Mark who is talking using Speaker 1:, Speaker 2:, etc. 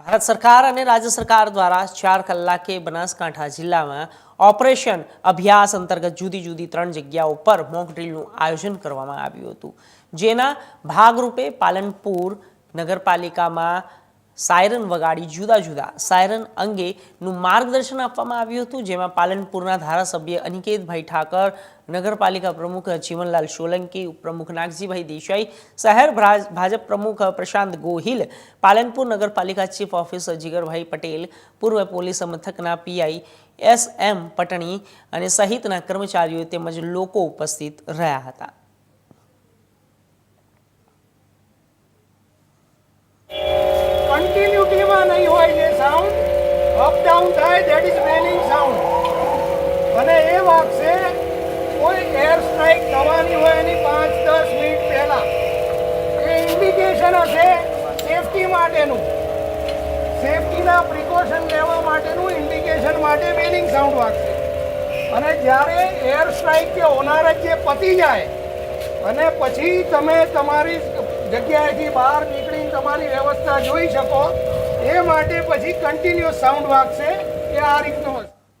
Speaker 1: ભારત સરકાર અને રાજ્ય સરકાર દ્વારા ચાર કલાકે બનાસકાંઠા જિલ્લામાં ઓપરેશન અભ્યાસ અંતર્ગત જુદી જુદી ત્રણ જગ્યાઓ પર મોક ડ્રીલનું આયોજન કરવામાં આવ્યું હતું. જેના ભાગરૂપે પાલનપુર નગરપાલિકામાં સાયરન વગાડી જુદા જુદા સાયરન અંગેનું માર્ગદર્શન આપવામાં આવ્યું હતું, જેમાં પાલનપુરના ધારાસભ્ય અનિકેતભાઈ ઠાકર, નગરપાલિકા પ્રમુખ જીવનલાલ સોલંકી, ઉપપ્રમુખ નાગજીભાઈ દેસાઈ, શહેર ભાજપ પ્રમુખ પ્રશાંત ગોહિલ, પાલનપુર નગરપાલિકા ચીફ ઓફિસર જીગરભાઈ પટેલ, પૂર્વ પોલીસ મથકના પીઆઈ એસ એમ પટણી અને સહિતના કર્મચારીઓ તેમજ લોકો ઉપસ્થિત રહ્યા હતા.
Speaker 2: કન્ટિન્યુટીમાં નહીં હોય જે સાઉન્ડ અપ ડાઉન થાય દેટ ઇઝ વેલિંગ સાઉન્ડ અને એ વાગશે કોઈ એર સ્ટ્રાઇક થવાની હોય એની પાંચ, દસ મિનિટ પહેલા. એ ઇન્ડિકેશન હશે સેફટી માટેનું. સેફટીના પ્રિકોશન લેવા માટેનું ઇન્ડિકેશન માટે વેલિંગ સાઉન્ડ વાગશે. અને જ્યારે એર સ્ટ્રાઇક કે હોનારત જે પતી જાય, અને પછી તમે તમારી જગ્યાએથી બહાર નીકળીને તમારી વ્યવસ્થા જોઈ શકો. એ માટે પછી કન્ટિન્યુઅસ સાઉન્ડ વાગશે. એ આ રીતનું હશે.